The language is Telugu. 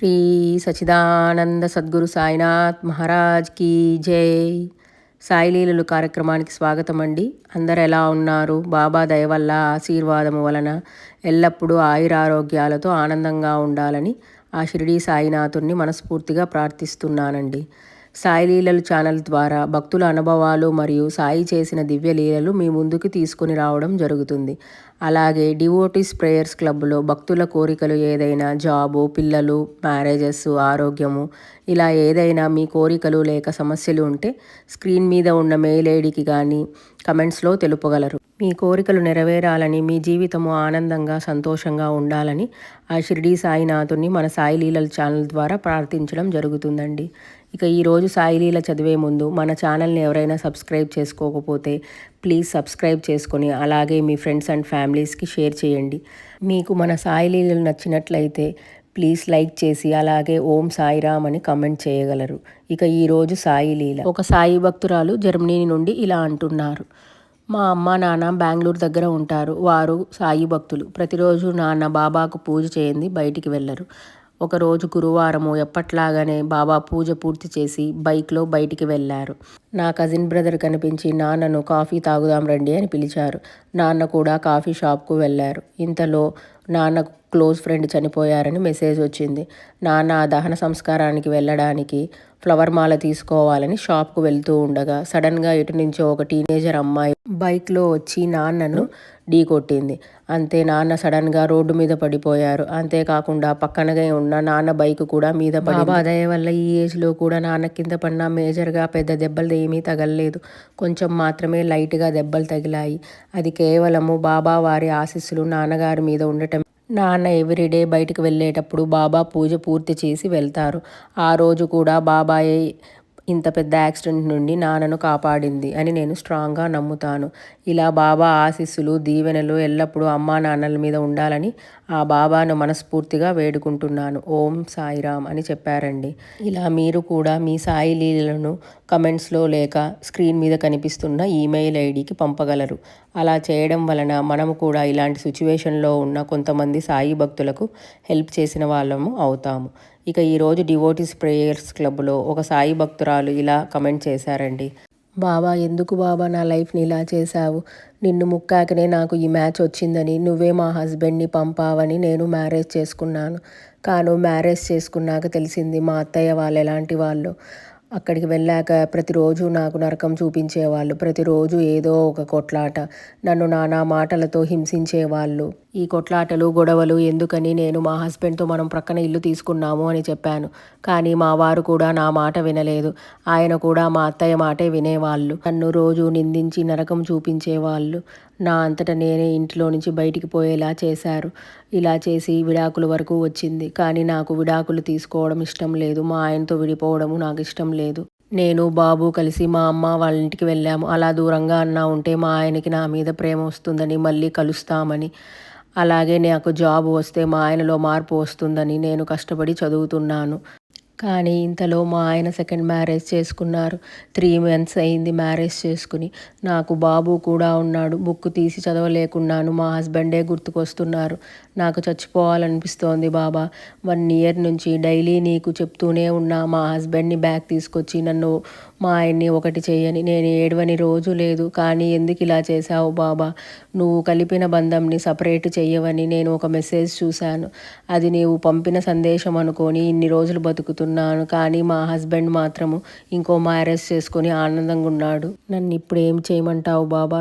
శ్రీ సచిదానంద సద్గురు సాయినాథ్ మహారాజ్ కీ జై. సాయిలీలలు కార్యక్రమానికి స్వాగతం అండి అందరు ఎలా ఉన్నారు? బాబా దయ వల్ల ఆశీర్వాదము వలన ఎల్లప్పుడూ ఆయురారోగ్యాలతో ఆనందంగా ఉండాలని ఆ షిరిడీ సాయినాథుణ్ణి మనస్ఫూర్తిగా ప్రార్థిస్తున్నానండి. సాయి లీలలు ఛానల్ ద్వారా భక్తుల అనుభవాలు మరియు సాయి చేసిన దివ్యలీలలు మీ ముందుకు తీసుకుని రావడం జరుగుతుంది. అలాగే డివోటీస్ ప్రేయర్స్ క్లబ్లో భక్తుల కోరికలు ఏదైనా జాబు పిల్లలు మ్యారేజెస్ ఆరోగ్యము ఇలా ఏదైనా మీ కోరికలు లేక సమస్యలు ఉంటే స్క్రీన్ మీద ఉన్న మెయిల్ ఐడికి కానీ కమెంట్స్లో తెలుపగలరు. మీ కోరికలు నెరవేరాలని మీ జీవితము ఆనందంగా సంతోషంగా ఉండాలని ఆ షిరిడీ సాయినాథుని మన సాయి లీలల ఛానల్ ద్వారా ప్రార్థించడం జరుగుతుందండి. ఇక ఈరోజు సాయిలీల చదివే ముందు మన ఛానల్ని ఎవరైనా సబ్స్క్రైబ్ చేసుకోకపోతే ప్లీజ్ సబ్స్క్రైబ్ చేసుకొని అలాగే మీ ఫ్రెండ్స్ అండ్ ఫ్యామిలీస్కి షేర్ చేయండి. మీకు మన సాయిలీలలు నచ్చినట్లయితే ప్లీజ్ లైక్ చేసి అలాగే ఓం సాయిరామ్ అని కమెంట్ చేయగలరు. ఇక ఈరోజు సాయి లీల. ఒక సాయి భక్తురాలు జర్మనీ నుండి ఇలా అంటున్నారు. మా అమ్మ నాన్న బెంగళూరు దగ్గర ఉంటారు. వారు సాయి భక్తులు. ప్రతిరోజు నాన్న బాబాకు పూజ చేయండి బయటికి వెళ్ళరు. ఒకరోజు గురువారము ఎప్పట్లాగానే బాబా పూజ పూర్తి చేసి బైక్లో బయటికి వెళ్ళారు. నా కజిన్ బ్రదర్ కనిపించి నాన్నను కాఫీ తాగుదాం రండి అని పిలిచారు. నాన్న కూడా కాఫీ షాప్కు వెళ్ళారు. ఇంతలో నాన్న క్లోజ్ ఫ్రెండ్ చనిపోయారని మెసేజ్ వచ్చింది. నాన్న దహన సంస్కారానికి వెళ్ళడానికి ఫ్లవర్ మాల తీసుకోవాలని షాప్కు వెళ్తూ ఉండగా సడన్గా ఇటు నుంచి ఒక టీనేజర్ అమ్మాయి బైక్లో వచ్చి నాన్నను ఢీ కొట్టింది. అంతే నాన్న సడన్గా రోడ్డు మీద పడిపోయారు. అంతేకాకుండా పక్కనగా ఉన్న నాన్న బైక్ కూడా మీద పడి బాధయ్య వల్ల ఈ ఏజ్లో కూడా నాన్న కింద పడిన మేజర్గా పెద్ద దెబ్బలు ఏమీ తగలలేదు. కొంచెం మాత్రమే లైట్గా దెబ్బలు తగిలాయి. అది కేవలము బాబా వారి ఆశీస్సులు నాన్నగారి మీద ఉండటం నాన్న ఎవ్రీడే బయటకు వెళ్ళేటప్పుడు బాబా పూజ పూర్తి చేసి వెళ్తారు. ఆ రోజు కూడా బాబాయే ఇంత పెద్ద యాక్సిడెంట్ నుండి నాన్నను కాపాడింది అని నేను స్ట్రాంగ్గా నమ్ముతాను. ఇలా బాబా ఆశీస్సులు దీవెనలు ఎల్లప్పుడూ అమ్మా నాన్నల మీద ఉండాలని ఆ బాబాను మనస్ఫూర్తిగా వేడుకుంటున్నాను. ఓం సాయిరామ్ అని చెప్పారండి. ఇలా మీరు కూడా మీ సాయి లీలలను కమెంట్స్లో లేక స్క్రీన్ మీద కనిపిస్తున్న ఈమెయిల్ ఐడికి పంపగలరు. అలా చేయడం వలన మనము కూడా ఇలాంటి సిచ్యువేషన్లో ఉన్న కొంతమంది సాయి భక్తులకు హెల్ప్ చేసిన వాళ్ళము అవుతాము. ఇక ఈరోజు డివోటీస్ ప్రేయర్స్ క్లబ్లో ఒక సాయి భక్తురాలు ఇలా కమెంట్ చేశారండి. బాబా ఎందుకు బాబా నా లైఫ్ని ఇలా చేశావు? నిన్ను ముక్కాకనే నాకు ఈ మ్యాచ్ వచ్చిందని నువ్వే మా హస్బెండ్ని పంపావని నేను మ్యారేజ్ చేసుకున్నాను. కాను మ్యారేజ్ చేసుకున్నాక తెలిసింది మా అత్తయ్య వాళ్ళు ఎలాంటి వాళ్ళు. అక్కడికి వెళ్ళాక ప్రతిరోజు నాకు నరకం చూపించేవాళ్ళు. ప్రతిరోజు ఏదో ఒక కొట్లాట. నన్ను నానా మాటలతో హింసించేవాళ్ళు. ఈ కొట్లాటలు గొడవలు ఎందుకని నేను మా హస్బెండ్తో మనం ప్రక్కన ఇల్లు తీసుకున్నాము అని చెప్పాను. కానీ మా వారు కూడా నా మాట వినలేదు. ఆయన కూడా మా అత్తయ్య మాటే వినేవాళ్ళు. నన్ను రోజు నిందించి నరకం చూపించేవాళ్ళు. నా అంతటా నేనే ఇంట్లో నుంచి బయటికి పోయేలా చేశారు. ఇలా చేసి విడాకుల వరకు వచ్చింది. కానీ నాకు విడాకులు తీసుకోవడం ఇష్టం లేదు. మా ఆయనతో విడిపోవడము నాకు ఇష్టం లేదు. నేను బాబు కలిసి మా అమ్మ వాళ్ళ ఇంటికి వెళ్ళాము. అలా దూరంగా అన్నా ఉంటే మా ఆయనకి నా మీద ప్రేమ వస్తుందని మళ్ళీ కలుస్తామని అలాగే నాకు జాబ్ వస్తే మా ఆయనలో మార్పు వస్తుందని నేను కష్టపడి చదువుతున్నాను. కానీ ఇంతలో మా ఆయన సెకండ్ మ్యారేజ్ చేసుకున్నారు. త్రీ మంత్స్ అయింది మ్యారేజ్ చేసుకుని. నాకు బాబు కూడా ఉన్నాడు. బుక్ తీసి చదవలేకున్నాను. మా హస్బెండే గుర్తుకొస్తున్నారు. నాకు చచ్చిపోవాలనిపిస్తోంది బాబా. వన్ ఇయర్ నుంచి డైలీ నీకు చెప్తూనే ఉన్నా. మా హస్బెండ్ని బ్యాగ్ తీసుకొచ్చి నన్ను మా ఆయన్ని ఒకటి చేయని. నేను ఏడవని రోజు లేదు. కానీ ఎందుకు ఇలా చేశావు బాబా? నువ్వు కలిపిన బంధంని సపరేట్ చెయ్యవని నేను ఒక మెసేజ్ చూశాను. అది నీవు పంపిన సందేశం అనుకొని ఇన్ని రోజులు బతుకుతున్నాను. కానీ మా హస్బెండ్ మాత్రము ఇంకో మ్యారేజ్ చేసుకొని ఆనందంగా ఉన్నాడు. నన్ను ఇప్పుడు ఏం చేయమంటావు బాబా?